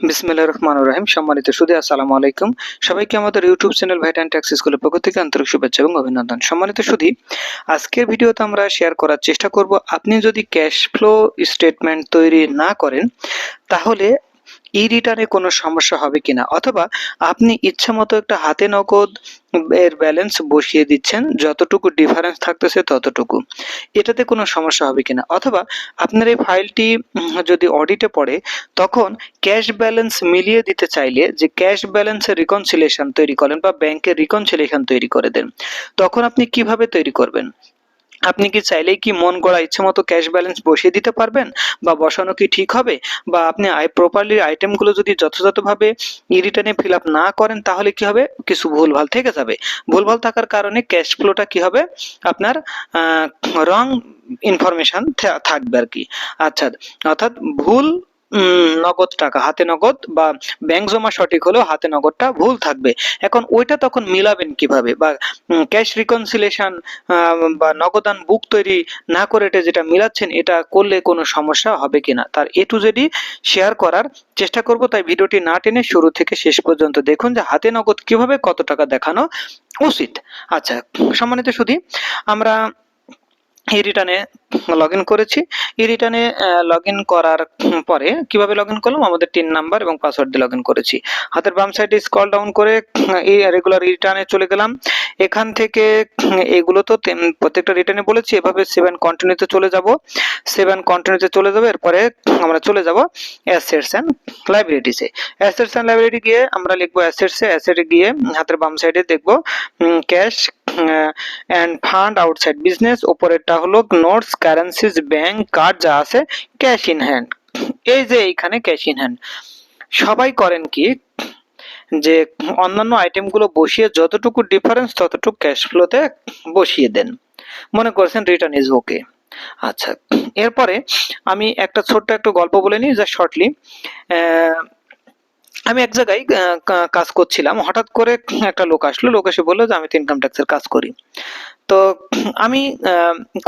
বিসমিল্লাহির রহমান রহিম। সম্মানিত সুদী, আসসালামু আলাইকুম। সবাইকে আমাদের YouTube channel VAT and tax স্কুলের পক্ষ থেকে আন্তরিক শুভেচ্ছা এবং অভিনন্দন। সম্মানিত সুদী, আজকের ভিডিওতে আমরা শেয়ার করার চেষ্টা করব, আপনি যদি ক্যাশ ফ্লো স্টেটমেন্ট তৈরি না করেন, তাহলে ই রিটার্নে কোনো সমস্যা হবে কিনা? অথবা আপনি ইচ্ছা মতো একটা হাতে নগদ এর ব্যালেন্স বসিয়ে দিচ্ছেন, যতটুকু ডিফারেন্স থাকতেছে ততটুকু। এটাতে কোনো সমস্যা হবে কিনা? অথবা আপনার এই ফাইলটি যদি অডিটে পড়ে, তখন ক্যাশ ব্যালেন্স মিলিয়ে দিতে চাইলে যে ক্যাশ ব্যালেন্সের রিকনসিলেশন তৈরি করেন বা ব্যাংকের রিকনসিলেশন তৈরি করে দেন, তখন আপনি কীভাবে তৈরি করবেন? আপনি কি চাইলেই কি মন গড়া ইচ্ছে মতো ক্যাশ ব্যালেন্স বসিয়ে দিতে পারবেন? বা বসানো কি ঠিক হবে? বা আপনি আই প্রপারলি আইটেমগুলো যদি যথাযথভাবে ই রিটার্নে ফিল আপ না করেন, তাহলে কি হবে? কিছু ভুলভাল থেকে যাবে। ভুলভাল থাকার কারণে ক্যাশ ফ্লোটা কি হবে? আপনার রং ইনফরমেশন থাকবে আর কি। আচ্ছা অর্থাৎ ভুল নগদ টাকা, হাতে নগদ বা ব্যাংক জমা সঠিক হলেও হাতে নগদটা ভুল থাকবে। এখন ওইটা তখন মিলাবেন কীভাবে? বা ক্যাশ রিকনসিলেশন বা নগদান বুক তৈরি না করে এটা যেটা মিলাচ্ছেন, এটা করলে কোনো সমস্যা হবে কিনা? তার এ টু জেডি শেয়ার করার চেষ্টা করব, তাই ভিডিওটি না টেনে শুরু থেকে শেষ পর্যন্ত দেখুন যে হাতে নগদ কীভাবে কত টাকা দেখানো উচিত। আচ্ছা সম্মানিত সুধী, আমরা ই রিটার্নে লগ ইন করেছি। ই রিটার্নে লগ ইন করার পরে কীভাবে লগ ইন করলাম? আমাদের টিন নাম্বার এবং পাসওয়ার্ড দিয়ে লগ ইন করেছি। হাতের বাম সাইডে স্কল ডাউন করে, এই রেগুলার রিটার্নে চলে গেলাম। এখান থেকে এগুলো তো প্রত্যেকটা রিটার্নে বলেছি, এভাবে সেভেন কন্টিনিউতে চলে যাব। সেভেন কন্টিনিউতে চলে যাব, এরপরে আমরা চলে যাব অ্যাসেটস অ্যান্ড লাইব্রেরিটিসে অ্যাসেটস অ্যান্ড লাইব্রেরি গিয়ে আমরা লিখব অ্যাসেটসে অ্যাসেটে গিয়ে হাতের বাম সাইডে দেখব cash and fund outside business ওপরেরটা হলো নোটস কারেন্সিজ ব্যাংক কার্ড যা আছে ক্যাশ ইন হ্যান্ড এই যে এইখানে ক্যাশ ইন হ্যান্ড সবাই করেন কি যে অন্যান্য আইটেমগুলো বসিয়ে যতটুকু ডিফারেন্স ততটুকু ক্যাশ ফ্লোতে বসিয়ে দেন। মনে করছেন রিটার্ন ইজ ওকে আচ্ছা এরপরে আমি একটা ছোট্ট একটা গল্প বলে নিই যা শর্টলি আমি এক জায়গায় কাজ করছিলাম। হঠাৎ করে একটা লোক আসলো। লোক এসে বলল যে, আমি তো ইনকাম ট্যাক্সের কাজ করি। তো আমি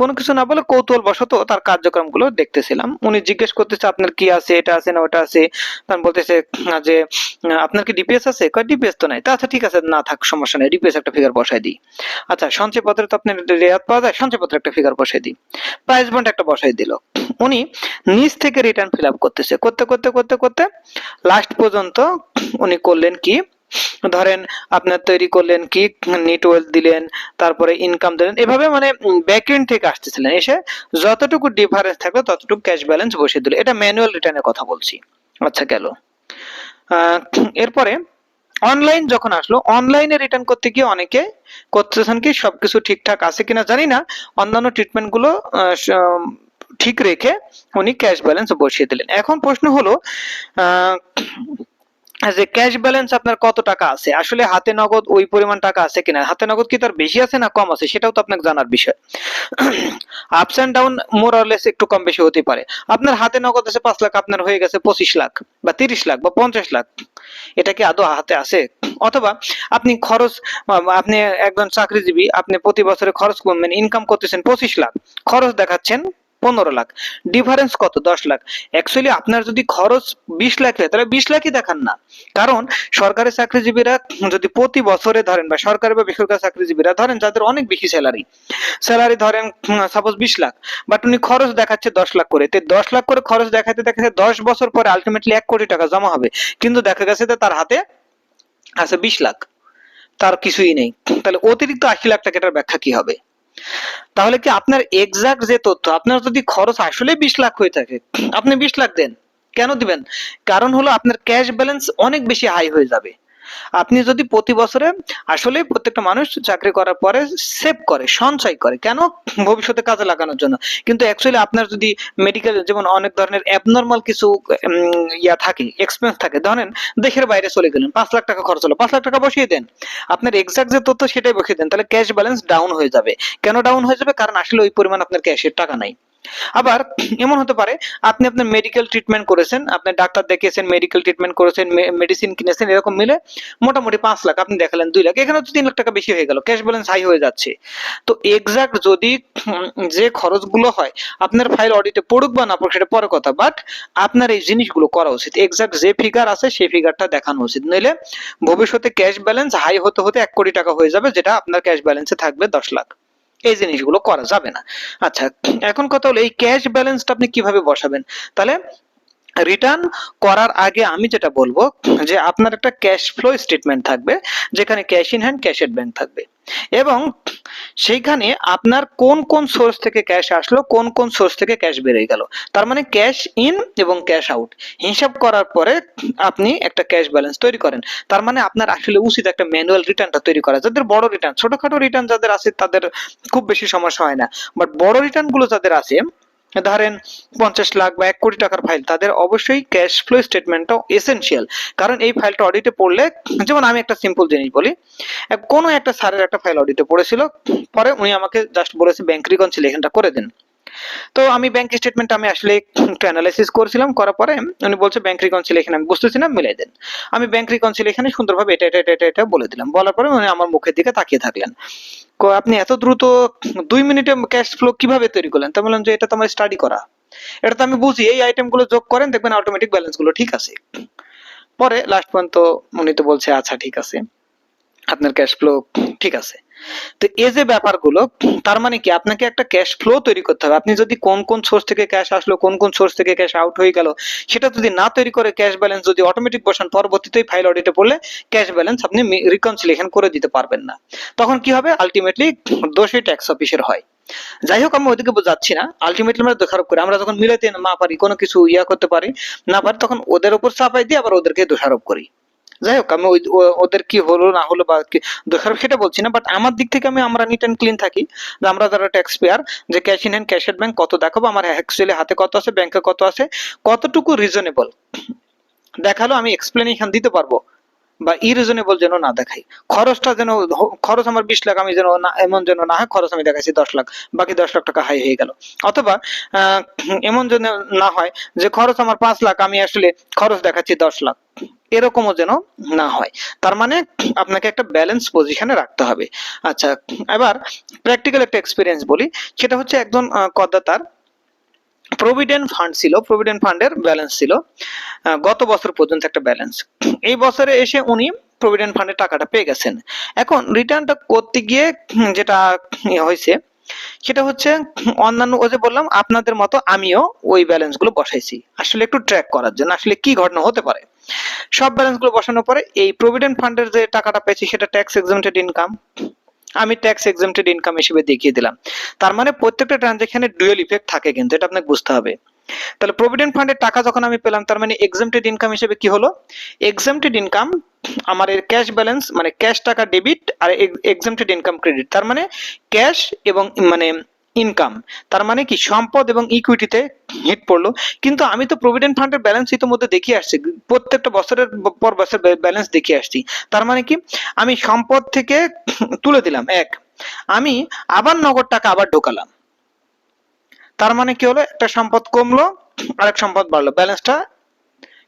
কোনো কিছু না বলে কৌতূহল বশত তার কার্যক্রমগুলো দেখতেছিলাম। উনি জিজ্ঞেস করতেছে, আপনার কি আছে? এটা আছে না ওটা আছে? তখন বলতেছে যে আপনার কি ডিপিএস আছে? কয় ডিপিএস তো নাই। তা আচ্ছা ঠিক আছে, না থাক, সমস্যা নেই ডিপিএস একটা ফিগার বসাই দিই। আচ্ছা সঞ্চয়পত্রে তো আপনার রেয়াত পাওয়া যায়, সঞ্চয়পত্রে একটা ফিগার বসাই দিই। প্রাইস বন্ড একটা বসাই দিল। উনি নিজ থেকে রিটার্ন ফিল আপ করতেছে। করতে করতে করতে করতে লাস্ট পর্যন্ত উনি করলেন কি ধরেন আপনার তৈরি করলেন কি নেট ওয়েলথ দিলেন তারপরে ইনকাম দিলেন এভাবে মানে ব্যাকএন্ড থেকে আসতেছিলেন। এসে যতটুকু ডিফারেন্স থাকল ততটুকু ক্যাশ ব্যালেন্স বসিয়ে দিল। এটা ম্যানুয়াল রিটার্নের কথা বলছি। আচ্ছা গেল। এরপরে অনলাইন যখন আসলো অনলাইনে রিটার্ন করতে গিয়ে অনেকে করতেছেন কি সবকিছু ঠিকঠাক আছে কিনা জানি না। অন্যান্য ট্রিটমেন্টগুলো আহ, ঠিক রেখে উনি ক্যাশ ব্যালেন্স বসিয়ে দিলেন। এখন প্রশ্ন হলো যে ক্যাশ ব্যালেন্স আপনার কত টাকা আছে? আসলে হাতে নগদ ওই পরিমাণ টাকা আছে কিনা? হাতে নগদ কি তার বেশি আছে না কম আছে? সেটাও তো আপনাকে জানার বিষয়। আপস অ্যান্ড ডাউন মোর অরলেস একটু কম বেশি হতে পারে। আপনার হাতে নগদ আছে পাঁচ লাখ, আপনার হয়ে গেছে পঁচিশ লাখ বা তিরিশ লাখ বা পঞ্চাশ লাখ। এটা কি আদৌ হাতে আছে? অথবা আপনি খরচ, আপনি একজন চাকরিজীবী, আপনি প্রতি বছরে খরচ কর- মানে ইনকাম করতেছেন পঁচিশ লাখ। খরচ দেখাচ্ছেন পনেরো লাখ। ডিফারেন্স কত? দশ লাখ। অ্যাকচুয়ালি আপনার যদি খরচ বিশ লাখ হয়, তাহলে বিশ লাখই দেখান না। কারণ সরকারি চাকরিজীবীরা যদি প্রতি বছরে ধরেন বা সরকারি বা বেসরকারি চাকরিজীবীরা ধরেন যাদের অনেক বেশি স্যালারি স্যালারি ধরেন সাপোজ বিশ লাখ। বাট উনি খরচ দেখাচ্ছে দশ লাখ করে। তো দশ লাখ করে খরচ দেখাতে দেখাতে দশ বছর পরে আলটিমেটলি এক কোটি টাকা জমা হবে। কিন্তু দেখা গেছে যে তার হাতে আছে বিশ লাখ। তার কিছুই নেই। তাহলে অতিরিক্ত আশি লাখ টাকা এটার ব্যাখ্যা কি হবে? তাহলে কি আপনার এক্সাক্ট যে তথ্য, আপনার যদি খরচ আসলে বিশ লাখ হয়ে থাকে, আপনি বিশ লাখ দেন, কেন দিবেন? কারণ হলো আপনার ক্যাশ ব্যালেন্স অনেক বেশি হাই হয়ে যাবে। আপনি যদি প্রতি বছরে আসলে প্রত্যেকটা মানুষ চাকরি করার পরে সেভ করে, সঞ্চয় করে, কেন? ভবিষ্যতে কাজে লাগানোর জন্য। কিন্তু অ্যাকচুয়ালি আপনার যদি মেডিকেল যেমন অনেক ধরনের অ্যাবনর্মাল কিছু ইয়া থাকে এক্সপেন্স থাকে, ধরেন দেশের বাইরে চলে গেলেন, পাঁচ লাখ টাকা খরচ হলো, পাঁচ লাখ টাকা বসিয়ে দেন। আপনার এক্সাক্ট যে তথ্য সেটাই বসিয়ে দেন, তাহলে ক্যাশ ব্যালেন্স ডাউন হয়ে যাবে। কেন ডাউন হয়ে যাবে? কারণ আসলে ওই পরিমাণ আপনার ক্যাশের টাকা নাই। আবার এমন হতে পারে, আপনি আপনার মেডিকেল ট্রিটমেন্ট করেছেন, আপনি ডাক্তার দেখিয়েছেন মেডিকেল ট্রিটমেন্ট করেছেন মেডিসিন কিনেছেন, এরকম মিলে মোটামুটি পাঁচ লাখ, আপনি দেখালেন দুই লাখ এখানে তো তিন লাখ টাকা বেশি হয়ে গেল ক্যাশ ব্যালেন্স হাই হয়ে যাচ্ছে। তো এক্সাক্ট যদি যে খরচগুলো হয়, আপনার ফাইল অডিটে পড়ুক বা না পড়ুক, সেটা পরে কথা বাট আপনার এই জিনিসগুলো করা উচিত। এক্সাক্ট যে ফিগার আছে, সেই ফিগারটা দেখানো উচিত। নইলে ভবিষ্যতে ক্যাশ ব্যালেন্স হাই হতে হতে এক কোটি টাকা হয়ে যাবে, যেটা আপনার ক্যাশ ব্যালেন্সে থাকবে দশ লাখ। এই জিনিসগুলো করা যাবে না। আচ্ছা এখন কথা হলো এই ক্যাশ ব্যালেন্সটা আপনি কীভাবে বসাবেন? তাহলে রিটার্ন করার আগে আমি যেটা বলব যে আপনার একটা ক্যাশ ফ্লো স্টেটমেন্ট থাকবে, যেখানে cash in hand cash at bank থাকবে। এবং সেইখানে আপনার কোন কোন সোর্স থেকে ক্যাশ আসলো, কোন কোন সোর্স থেকে ক্যাশ বেরিয়ে গেল। তার মানে ক্যাশ ইন এবং ক্যাশ আউট হিসাব করার পরে আপনি একটা ক্যাশ ব্যালেন্স তৈরি করেন। তার মানে আপনার আসলে উচিত একটা ম্যানুয়াল রিটার্নটা তৈরি করা। যাদের বড় রিটার্ন ছোটখাটো রিটার্ন যাদের আছে, তাদের খুব বেশি সমস্যা হয় না। বাট বড় রিটার্নগুলো যাদের আছে ধরেন পঞ্চাশ লাখ বা এক কোটি টাকার ফাইল তাদের অবশ্যই ক্যাশ ফ্লো স্টেটমেন্টটাও এসেনশিয়াল কারণ এই ফাইলটা অডিটে পড়লে, যেমন আমি একটা সিম্পল জিনিস বলি কোনো একটা স্যারের একটা ফাইল অডিটে পড়েছিল, পরে উনি আমাকে জাস্ট বলেছে ব্যাংক রিকনসিলিয়েশনটা করে দিন। তো আমি ব্যাংক স্টেটমেন্ট আমি আসলে একটু অ্যানালাইসিস করছিলাম, করার পরে উনি বলছে ব্যাংক রিকনসিলিয়েশন আমি বুঝতেছি না, মিলাই দেন। আমি ব্যাংক রিকনসিলিয়েশনে সুন্দরভাবে এটা এটা এটা এটা বলে দিলাম। বলার পরে উনি আমার মুখের দিকে তাকিয়ে থাকলেন। আপনি এত দ্রুত দুই মিনিটে ক্যাশ ফ্লো কীভাবে তৈরি করলেন? তো বললাম যে, এটা তো আমার স্টাডি করা। এটা তো আমি বুঝি। এই আইটেমগুলো যোগ করেন, দেখবেন অটোমেটিক ব্যালেন্সগুলো ঠিক আছে। পরে লাস্ট পর্যন্ত উনি তো বলছে আচ্ছা ঠিক আছে। আপনার ক্যাশ ফ্লো ঠিক আছে। তো এই যে ব্যাপারগুলো, তার মানে কি আপনাকে একটা ক্যাশ ফ্লো তৈরি করতে হবে। আপনি যদি কোন কোন সোর্স থেকে ক্যাশ আসলো, কোন কোন সোর্স থেকে ক্যাশ আউট হয়ে গেল, সেটা যদি না তৈরি করে ক্যাশ ব্যালেন্স যদি অটোমেটিক বসান পরবর্তীতে ফাইল অডিটে পড়লে ক্যাশ ব্যালেন্স আপনি রিকনসিলিয়েশন করে দিতে পারবেন না। তখন কি হবে? আলটিমেটলি দোষী ট্যাক্স অফিসের হয়। যাই হোক, আমি ওইদিকে যাচ্ছি না। আলটিমেটলি আমরা দোষারোপ করি। আমরা যখন মিলাতে না পারি, কোনো কিছু ইয়া করতে পারি, না পারি, তখন ওদের উপর চাপাই দিয়ে আবার ওদেরকে দোষারোপ করি। যাই হোক আমি ওদের কি হলো না হলো বা দোষারোপ সেটা বলছি না বাট আমার দিক থেকে আমি, আমরা নিট অ্যান্ড ক্লিন থাকি। যে আমরা যারা ট্যাক্স পেয়ার যে cash in hand cash bank কত দেখাবো, আমার অ্যাকচুয়ালি হাতে কত আছে ব্যাংকে কত আছে, কতটুকু রিজনেবল দেখাল, আমি এক্সপ্লেনেশন দিতে পারব, বা ইরিজনেবল যেন না দেখাই। খরচটা যেন খরচ আমার বিশ লাখ, আমি যেন এমন যেন না হয়, খরচ আমি দেখাইছি দশ লাখ, বাকি দশ লাখ টাকা হাই হয়ে গেল। অথবা এমন যেন না হয়, যে খরচ আমার পাঁচ লাখ, আমি আসলে খরচ দেখাচ্ছি দশ লাখ। এরকমও যেন না হয়। তার মানে আপনাকে একটা ব্যালেন্স পজিশনে রাখতে হবে। আচ্ছা এবার প্র্যাকটিক্যাল একটা এক্সপিরিয়েন্স বলি। সেটা হচ্ছে একজন করদাতার প্রভিডেন্ট ফান্ড ছিল প্রভিডেন্ট ফান্ডের ব্যালেন্স ছিল। গত বছর পর্যন্ত একটা ব্যালেন্স এই বছরে এসে উনি প্রভিডেন্ট ফান্ডের টাকাটা পেয়ে গেছেন। এখন রিটার্নটা করতে গিয়ে, যেটা হয়েছে সেটা হচ্ছে অন্যান্য ওই যে বললাম, আপনাদের মতো আমিও ওই ব্যালেন্সগুলো বসাইছি। আসলে একটু ট্র্যাক করার জন্য, আসলে কি ঘটনা হতে পারে? সব ব্যালেন্সগুলো বসানোর পরে এই প্রভিডেন্ট ফান্ডের যে টাকাটা পেয়েছি, সেটা ট্যাক্স এক্সামটেড ইনকাম আমি ট্যাক্স এক্সামটেড ইনকাম হিসেবে দেখিয়ে দিলাম। তার মানে প্রত্যেকটা ট্রানজাকশনে ডুয়েল ইফেক্ট থাকে কিন্তু, এটা আপনাকে বুঝতে হবে। তাহলে প্রভিডেন্ট ফান্ডের টাকা যখন আমি পেলাম, তার মানে এক্সামটেড ইনকাম হিসেবে কি হলো? এক্সামটেড ইনকাম আমার ক্যাশ ব্যালেন্স মানে ক্যাশ টাকা ডেবিট আর এক্সামটেড ইনকাম ক্রেডিট তার মানে ক্যাশ এবং মানে ইনকাম তার মানে কি সম্পদ এবং ইকুইটিতে হিট পড়ল। কিন্তু আমি তো প্রভিডেন্ট ফান্ডের ব্যালেন্স ইতিমধ্যে দেখিয়ে আসছি। প্রত্যেকটা বছরের পর বছর ব্যালেন্স দেখিয়ে আসছি। তার মানে কি? আমি সম্পদ থেকে তুলে দিলাম। এক, আমি আবার নগদ টাকা আবার ঢোকালাম। তার মানে কি হলো? একটা সম্পদ কমলো, আরেক সম্পদ বাড়লো। ব্যালেন্সটা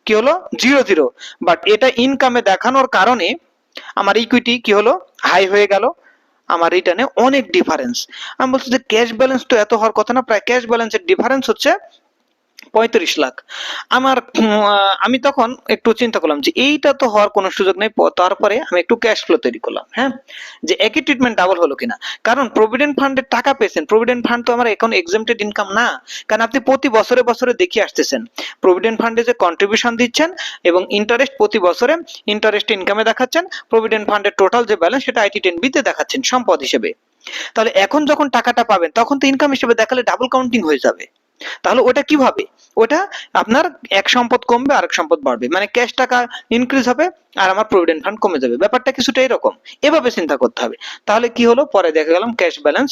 কি হলো? Zero zero. বাট এটা ইনকামে দেখানোর কারণে আমার ইকুইটি কি হলো? হাই হয়ে গেল। আমার রিটার্নে অনেক ডিফারেন্স আমি বলছি যে ক্যাশ ব্যালেন্স তো এত হওয়ার কথা না। প্রায় ক্যাশ ব্যালেন্সের ডিফারেন্স হচ্ছে পঁয়ত্রিশ লাখ। আমার আমি তখন একটু চিন্তা করলাম যে এইটা তো হওয়ার কোনো সুযোগ নেই তারপরে আমি একটু ক্যাশ ফ্লো তৈরি করলাম হ্যাঁ? যে একই ট্রিটমেন্ট ডাবল হলো কিনা। কারণ প্রভিডেন্ট ফান্ডের টাকা পেয়েছেন প্রভিডেন্ট ফান্ড তো আমার এখন এক্সামটেড ইনকাম না। কারণ আপনি প্রতি বছরে বছরে দেখিয়ে আসতেছেন। প্রভিডেন্ট ফান্ডে যে কন্ট্রিবিউশন দিচ্ছেন এবং ইন্টারেস্ট প্রতি বছরে ইন্টারেস্ট ইনকামে দেখাচ্ছেন প্রভিডেন্ট ফান্ডের টোটাল যে ব্যালেন্স সেটা আইটি টেন বিতে দেখাচ্ছেন সম্পদ হিসেবে। তাহলে এখন যখন টাকাটা পাবেন, তখন তো ইনকাম হিসেবে দেখালে ডাবল কাউন্টিং হয়ে যাবে। তাহলে ওটা কীভাবে ওটা আপনার এক সম্পদ কমবে, আরেক সম্পদ বাড়বে। মানে ক্যাশ টাকা ইনক্রিজ হবে আর আমার প্রভিডেন্ট ফান্ড কমে যাবে। ব্যাপারটা কিছুটা এরকম। এভাবে চিন্তা করতে হবে। তাহলে কি হলো? পরে দেখা গেলাম ক্যাশ ব্যালেন্স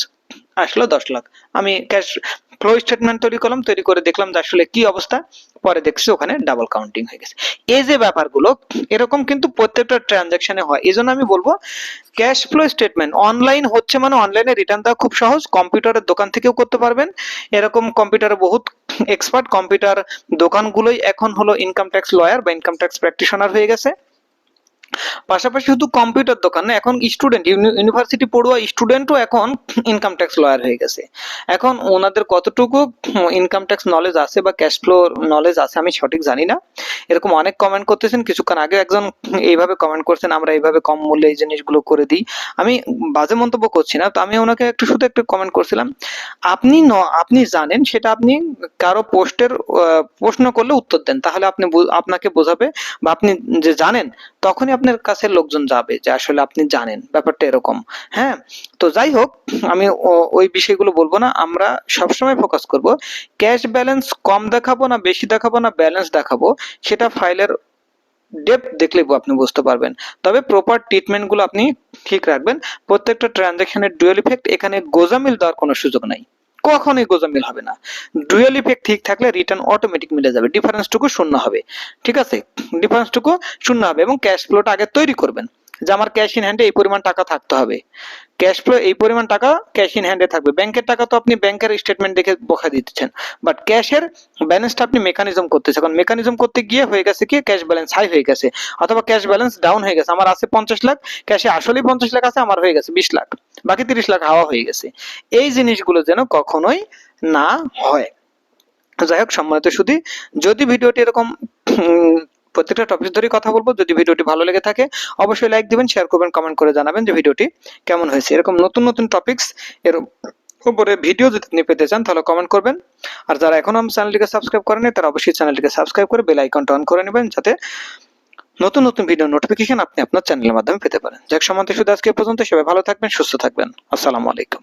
আসলো দশ লাখ। আমি ক্যাশ ফ্লো স্টেটমেন্ট তৈরি করলাম, তৈরি করে দেখলাম যে আসলে কি অবস্থা। পরে দেখছি ওখানে ডাবল কাউন্টিং হয়ে গেছে। এই যে ব্যাপারগুলো, এরকম কিন্তু প্রত্যেকটা ট্রানজাকশনে হয়। এই জন্য আমি বলব ক্যাশ ফ্লো স্টেটমেন্ট অনলাইন হচ্ছে মানে অনলাইনে রিটার্ন দেওয়া খুব সহজ। কম্পিউটারের দোকান থেকেও করতে পারবেন। এরকম কম্পিউটারে বহুত এক্সপার্ট কম্পিউটার দোকানগুলোই এখন হলো ইনকাম ট্যাক্স লয়ার বা ইনকাম ট্যাক্স প্র্যাকটিশনার হয়ে গেছে। পাশাপাশি শুধু কম্পিউটার দোকান না, এখন স্টুডেন্ট ইউনিভার্সিটি পড়ুয়া স্টুডেন্টও এখন ইনকাম ট্যাক্স লয়ার হয়ে গেছে। এখন ওনাদের কতটুকু ইনকাম ট্যাক্স নলেজ আছে বা ক্যাশ ফ্লো নলেজ আছে আমি সঠিক জানি না। এরকম অনেক কমেন্ট করতেছেন, কিছুক্ষণ আগে একজন এইভাবে কমেন্ট করছেন, আমরা এইভাবে কম মূল্যে এই জিনিসগুলো করে দিই। আমি বাজে মন্তব্য করছি না, তো আমি ওনাকে একটু শুধু একটু কমেন্ট করছিলাম। আপনি ন, আপনি জানেন সেটা আপনি কারও পোস্টের প্রশ্ন করলে উত্তর দেন, তাহলে আপনি আপনাকে বোঝাবে বা আপনি যে জানেন, তখনই আপনার কাছে লোকজন যাবে যে আসলে আপনি জানেন, ব্যাপারটা এরকম। হ্যাঁ? তো যাই হোক, আমি ওই বিষয়গুলো বলব না। আমরা সবসময় ফোকাস করব ক্যাশ ব্যালেন্স কম দেখাবো না বেশি দেখাবো না ব্যালেন্স দেখাবো, সেটা ফাইলের ডেপথ দেখলে আপনি বুঝতে পারবেন। তবে প্রপার ট্রিটমেন্টগুলো আপনি ঠিক রাখবেন। প্রত্যেকটা ট্রানজাকশনের ডুয়েল ইফেক্ট এখানে গোজামিল দেওয়ার কোনো সুযোগ নাই। কখনোই গোজামিল হবে না। ডুয়েল ইফেক্ট ঠিক থাকলে রিটার্ন অটোমেটিক মিলে যাবে। ডিফারেন্সটুকু শূন্য হবে। ঠিক আছে? ডিফারেন্সটুকু শূন্য হবে এবং ক্যাশ ফ্লোটা আগে তৈরি করবেন। যে আমার ক্যাশ ইন হ্যান্ডে এই পরিমাণ টাকা থাকতে হবে। ক্যাশ ফ্লো এই পরিমাণ টাকা ক্যাশ ইন হ্যান্ডে থাকবে। ব্যাংকের টাকা তো আপনি ব্যাংকের স্টেটমেন্ট দেখে বকা দিচ্ছেন। বাট ক্যাশের ব্যালেন্সটা আপনি মেকানিজম করতেছে কারণ মেকানিজম করতে গিয়ে হয়ে গেছে কি? ক্যাশ ব্যালেন্স হাই হয়ে গেছে। অথবা ক্যাশ ব্যালেন্স ডাউন হয়ে গেছে। আমার আছে পঞ্চাশ লাখ। ক্যাশে আসলেই পঞ্চাশ লাখ আছে, আমার হয়ে গেছে বিশ লাখ। বাকি তিরিশ লাখ হাওয়া হয়ে গেছে। এই জিনিসগুলো যেন কখনোই না হয়। যাই হোক, সম্মানিত শুধু যদি ভিডিওটি এরকম প্রত্যেকটা টপিক ধরে কথা বলব, যদি ভিডিওটি ভালো লেগে থাকে, অবশ্যই লাইক দিবেন শেয়ার করবেন কমেন্ট করে জানাবেন যে ভিডিওটি কেমন হয়েছে। এরকম নতুন নতুন টপিকস এর উপরে ভিডিও যদি আপনি পেতে চান, তাহলে কমেন্ট করবেন। আর যারা এখনও আমার চ্যানেলটিকে সাবস্ক্রাইব করেনি তারা অবশ্যই চ্যানেলটিকে সাবস্ক্রাইব করে বেল আইকনটা অন করে নেবেন, যাতে নতুন নতুন ভিডিও নোটিফিকেশন আপনি আপনার চ্যানেলের মাধ্যমে পেতে পারেন। যাক সম্বন্ধে শুধু আজকে পর্যন্ত সবাই ভালো থাকবেন, সুস্থ থাকবেন। আসসালামু আলাইকুম।